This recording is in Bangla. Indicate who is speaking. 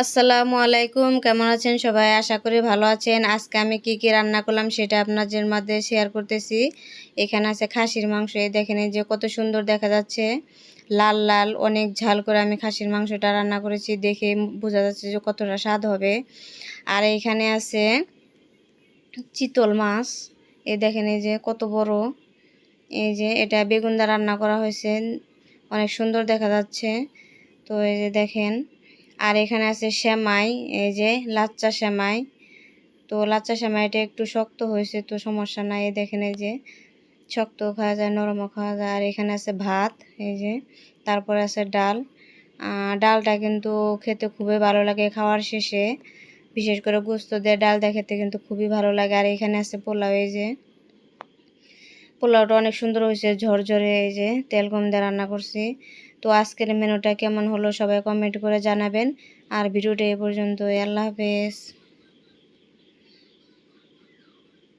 Speaker 1: আসসালামু আলাইকুম, কেমন আছেন সবাই? আশা করি ভালো আছেন। আজকে আমি কি কি রান্না করলাম সেটা আপনাদের মধ্যে শেয়ার করতেছি। এখানে আছে খাসির মাংস। এই দেখেন এই যে কত সুন্দর দেখা যাচ্ছে। লাল লাল, অনেক ঝাল করে আমি খাসির মাংসটা রান্না করেছি। দেখে বোঝা যাচ্ছে যে কতটা স্বাদ হবে। আর এইখানে আছে চিতল মাছ। এই দেখেন এই যে কত বড়। এই যে এটা বেগুন দা রান্না করা হয়েছে। অনেক সুন্দর দেখা যাচ্ছে। তো এই যে দেখেন আর এখানে আছে সেমাই, এই যে লাচ্চা সেমাই। তো লাচ্চা সেমাইটা একটু শক্ত হয়েছে, তো সমস্যা নাই দেখেন এই যে শক্ত খাওয়া যায় নরমও খাওয়া যায়। আর এখানে আছে ভাত, এই যে তারপরে আছে ডাল। ডালটা কিন্তু খেতে খুবই ভালো লাগে খাওয়ার শেষে। বিশেষ করে গুস্ত দিয়ে ডালটা খেতে কিন্তু খুবই ভালো লাগে। আর এখানে আছে পোলাও, এই যে পোলাওটা অনেক সুন্দর হয়েছে, ঝরঝরে, এই যে তেল কম দিয়ে রান্না করছি। তো আজকের মেনুটা কেমন হলো সবাই কমেন্ট করে জানাবেন। আর ভিডিওটা এ পর্যন্ত আল্লাহ হাফেজ।